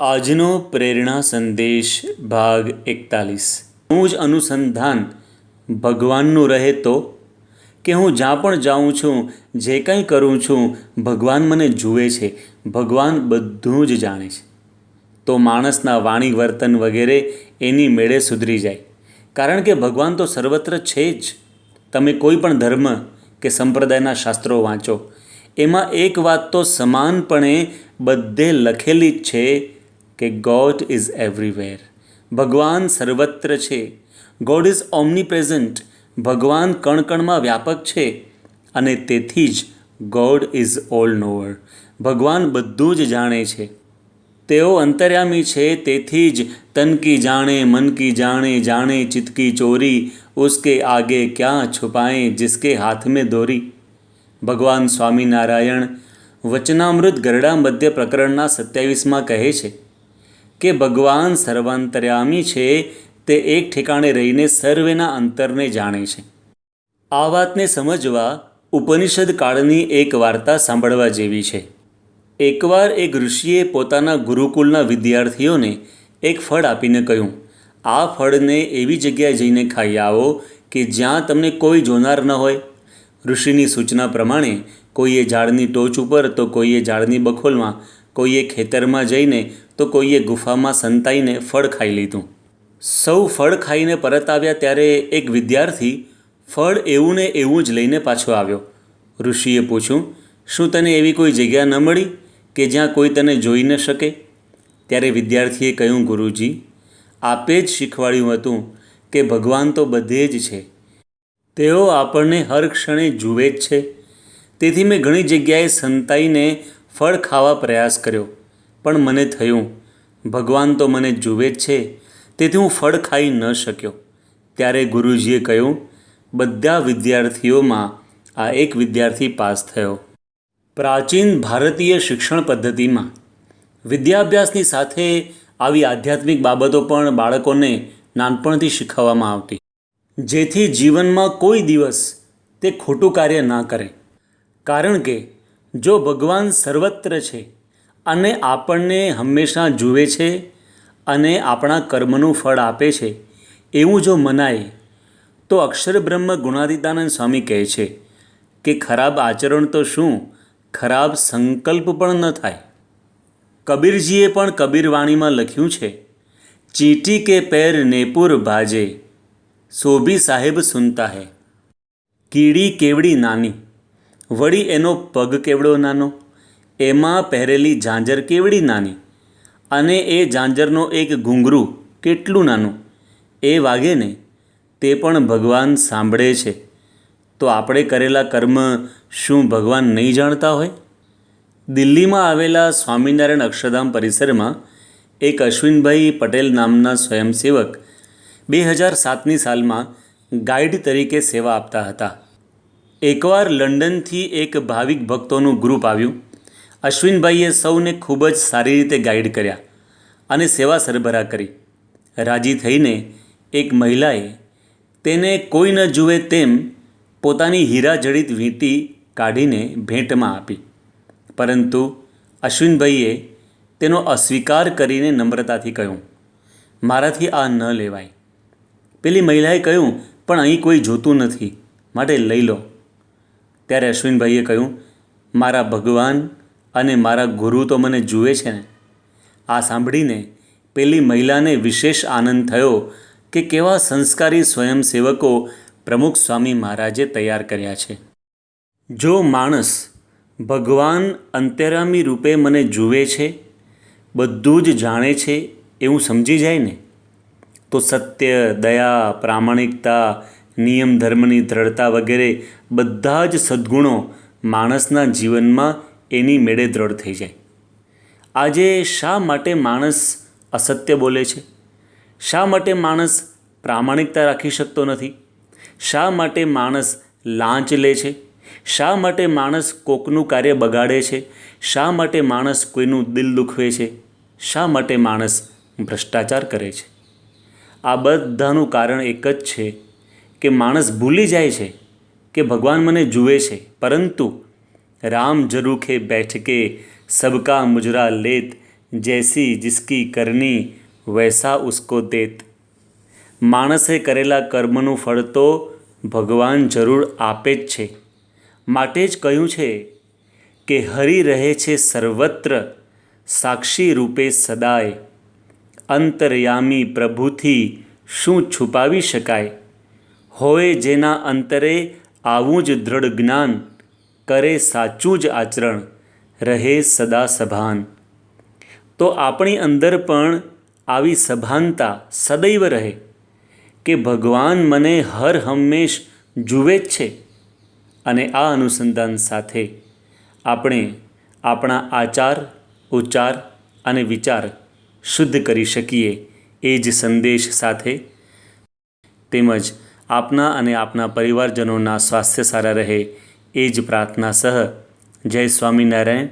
આજનો પ્રેરણા સંદેશ ભાગ એકતાલીસ. હું જ અનુસંધાન ભગવાનનું રહે તો? કે હું જ્યાં પણ જાઉં છું, જે કંઈ કરું છું, ભગવાન મને જુએ છે, ભગવાન બધું જ જાણે છે. તો માણસના વાણી વર્તન વગેરે એની મેળે સુધરી જાય. કારણ કે ભગવાન તો સર્વત્ર છે જ. તમે કોઈ પણ ધર્મ કે સંપ્રદાયના શાસ્ત્રો વાંચો, એમાં એક વાત તો સમાનપણે બધે લખેલી જ છે કે ગોડ ઇઝ એવરીવેર ભગવાન સર્વત્ર છે. ગોડ ઇઝ ઓમની પ્રેઝન્ટ ભગવાન કણકણમાં વ્યાપક છે. અને તેથી જ ગોડ ઇઝ ઓલ નોવર ભગવાન બધું જ જાણે છે. તેઓ અંતર્યામી છે, તેથી જ તનકી જાણે મનકી જાણે જાણે ચિતકી ચોરી, ઉસકે આગે ક્યાં છુપાએ, જિસકે હાથ મેં દોરી. ભગવાન સ્વામિનારાયણ વચનામૃત ગરડા મધ્ય પ્રકરણના સત્યાવીસમાં કહે છે. કે ભગવાન સર્વાંતર્યામી છે, તે એક ઠેકાણે રહીને સર્વેના અંતરને જાણે છે. આ વાતને સમજવા ઉપનિષદ કાળની એક વાર્તા સાંભળવા જેવી છે. એકવાર એક ઋષિએ પોતાના ગુરુકુલના વિદ્યાર્થીઓને એક ફળ આપીને કહ્યું, આ ફળને એવી જગ્યાએ જઈને ખાઈ આવો કે જ્યાં તમને કોઈ જોનાર ન હોય. ઋષિની સૂચના પ્રમાણે કોઈએ ઝાડની ટોચ ઉપર તો કોઈએ ઝાડની બખોલમાં કોઈએ ખેતરમાં જઈને તો કોઈએ ગુફામાં સંતાઈને ફળ ખાઈ લીધું. સૌ ફળ ખાઈને પરત આવ્યા ત્યારે એક વિદ્યાર્થી ફળ એવું ને એવું જ લઈને પાછો આવ્યો. ઋષિએ પૂછ્યું, શું તને એવી કોઈ જગ્યા ન મળી કે જ્યાં કોઈ તને જોઈ ન શકે? ત્યારે વિદ્યાર્થીએ કહ્યું, ગુરુજી, આપે જ શીખવાડ્યું હતું કે ભગવાન તો બધે જ છે. તેઓ આપણને હર ક્ષણે જુએ જ છે. તેથી મેં ઘણી જગ્યાએ સંતાઈને ફળ ખાવા પ્રયાસ કર્યો. પણ મને થયું, ભગવાન તો મને જુએ જ છે, તેથી હું ફળ ખાઈ ન શક્યો. ત્યારે ગુરુજીએ કહ્યું, બધા વિદ્યાર્થીઓમાં આ એક વિદ્યાર્થી પાસ થયો. પ્રાચીન ભારતીય શિક્ષણ પદ્ધતિમાં વિદ્યાભ્યાસની સાથે આવી આધ્યાત્મિક બાબતો પણ બાળકોને નાનપણથી શીખવવામાં આવતી. જેથી જીવનમાં કોઈ દિવસ તે ખોટું કાર્ય ના કરે. કારણ કે જો ભગવાન સર્વત્ર છે અને આપણને હંમેશા જુએ છે અને આપણા કર્મનું ફળ આપે છે, એવું જો મનાય, તો અક્ષર બ્રહ્મ ગુણાદિતાનંદ સ્વામી કહે છે કે ખરાબ આચરણ તો શું? ખરાબ સંકલ્પ પણ ન થાય. કબીરજીએ પણ કબીરવાણીમાં લખ્યું છે, ચીટી કે પેર નેપુર ભાજે સોભી સાહેબ સુનતા હૈ, કીડી કેવડી નાની. વળી એનો પગ કેવડો નાનો? એમાં પહેરેલી ઝાંઝર કેવડી નાની? અને એ ઝાંઝરનો એક ઘૂંઘરું કેટલું નાનું? એ વાગે ને તે પણ ભગવાન સાંભળે છે. તો આપણે કરેલા કર્મ શું ભગવાન નહીં જાણતા હોય? દિલ્હીમાં આવેલા સ્વામિનારાયણ અક્ષરધામ પરિસરમાં એક અશ્વિનભાઈ પટેલ નામના સ્વયંસેવક બે હજાર સાતની સાલમાં ગાઈડ તરીકે સેવા આપતા હતા. એકવાર લંડનથી એક ભાવિક ભક્તોનું ગ્રુપ આવ્યું. અશ્વિનભાઈએ સૌને ખૂબ જ સારી રીતે ગાઈડ કર્યા અને સેવા સરભરા કરી. રાજી થઈને એક મહિલાએ તેને કોઈ ન જુએ તેમ પોતાની હીરા જડિત વીંટી કાઢીને ભેટમાં આપી. પરંતુ અશ્વિનભાઈએ તેનો અસ્વીકાર કરીને નમ્રતાથી કહ્યું, મારાથી આ ન લેવાય. પેલી મહિલાએ કહ્યું, પણ અહીં કોઈ જોતું નથી, માટે લઈ લો. ત્યારે અશ્વિનભાઈએ કહ્યું, મારા ભગવાન અને મારા ગુરુ તો મને જુએ છે ને. આ સાંભળીને પેલી મહિલાને વિશેષ આનંદ થયો કે કેવા સંસ્કારી સ્વયંસેવકો પ્રમુખ સ્વામી મહારાજે તૈયાર કર્યા છે. જો માણસ ભગવાન અંતરામી રૂપે મને જુએ છે, બધું જ જાણે છે, એવું સમજી જાય ને, તો સત્ય, દયા, પ્રામાણિકતા નિયમ, ધર્મની દ્રઢતા વગેરે બધા જ સદ્ગુણો માણસના જીવનમાં એની મેળે દ્રઢ થઈ જાય. આજે શા માટે માણસ અસત્ય બોલે છે? શા માટે માણસ પ્રામાણિકતા રાખી શકતો નથી? શા માટે માણસ લાંચ લે છે? શા માટે માણસ કોકનું કાર્ય બગાડે છે? શા માટે માણસ કોઈનું દિલ દુખવે છે? શા માટે માણસ ભ્રષ્ટાચાર કરે છે? આ બધાનું કારણ એક જ છે કે માણસ ભૂલી જાય છે કે ભગવાન મને જુએ છે. પરંતુ રામ જરૂખે બેઠકે સબકા મુજરા લેત, જૈસી જિસકી કરની વૈસા ઉસકો દેત. માણસે કરેલા કર્મનું ફળ તો ભગવાન જરૂર આપે જ છે. માટે જ કહ્યું છે કે હરિ રહે છે સર્વત્ર, સાક્ષી રૂપે સદાય. અંતર્યામી પ્રભુથી શું છુપાવી શકાય? હોય જેના અંતરે આવું જ દૃઢ જ્ઞાન કરે સાચું જ આચરણ, રહે સદા સભાન. તો આપણી અંદર પણ આવી સભાનતા સદૈવ રહે કે ભગવાન મને હર હંમેશ જુએ જ છે. અને આ અનુસંધાન સાથે આપણે આપણા આચાર, ઉચ્ચાર અને વિચાર શુદ્ધ કરી શકીએ એ જ સંદેશ સાથે તેમજ આપના અને આપના પરિવારજનોના સ્વાસ્થ્ય સારા રહે એ જ પ્રાર્થના સહ. જય સ્વામિનારાયણ.